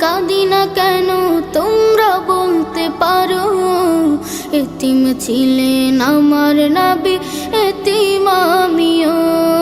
কাঁদি না কেন? তোমরা বলতে পারো। এতিম ছিলেন আমার নাবি এতিম আমিও।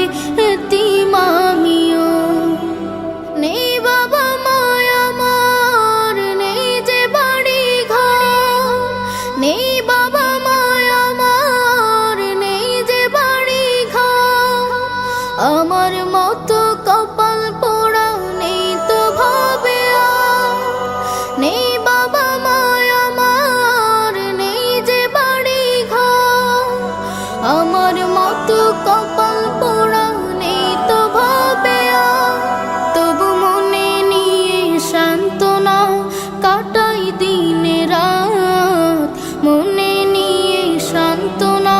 কপাল পোড়া নেই তো তবু মনে নিয়ে সান্ত্বনা কাটাই দিনে রাত। মনে নিয়ে সান্ত্বনা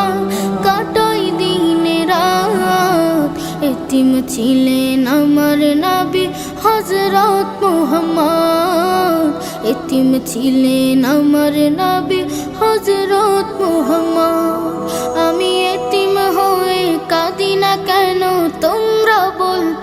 কাটাই দিনে রাত। ছিলেন আমার নাবি হজরত মোহাম্মদ। এতিম ছিলেন আমার নাবি হজরত মোহাম্মদ। আমি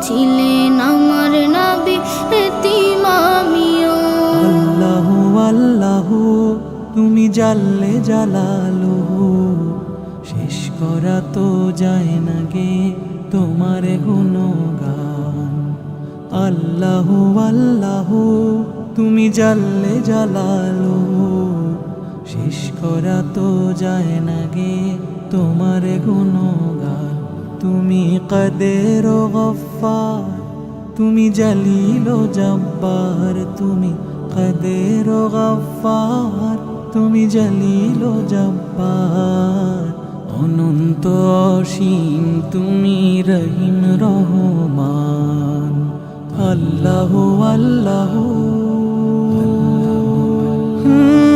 ছিলেন আমার নাবি এতিম আমিও আল্লাহ আল্লাহ, তুমি জানলে জালালো। শেষ করা তো যায় না গে তোমার গুণগান। আল্লাহ আল্লাহ, তুমি জানলে জালালো। শেষ করা তো যায় না গে তোমার গুণগান। তুমি কদের গফার তুমি জালিল জব্বার। তুমি কদের গফার তুমি জালিল জব্বার। অনন্ত অসীম তুমি রহিম রহমান। আল্লাহ আল্লাহ। হুম,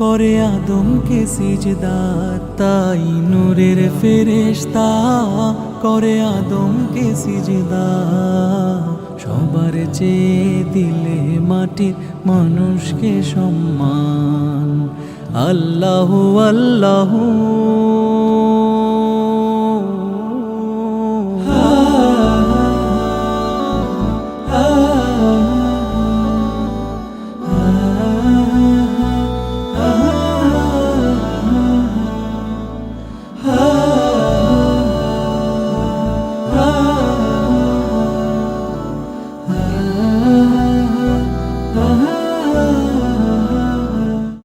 করে আদমকে সিজদা, তাই নূরের ফেরেশতা করে আদমকে সিজদা। সবার চেয়ে দিলে মাটির মানুষকে সম্মান। আল্লাহু আল্লাহু।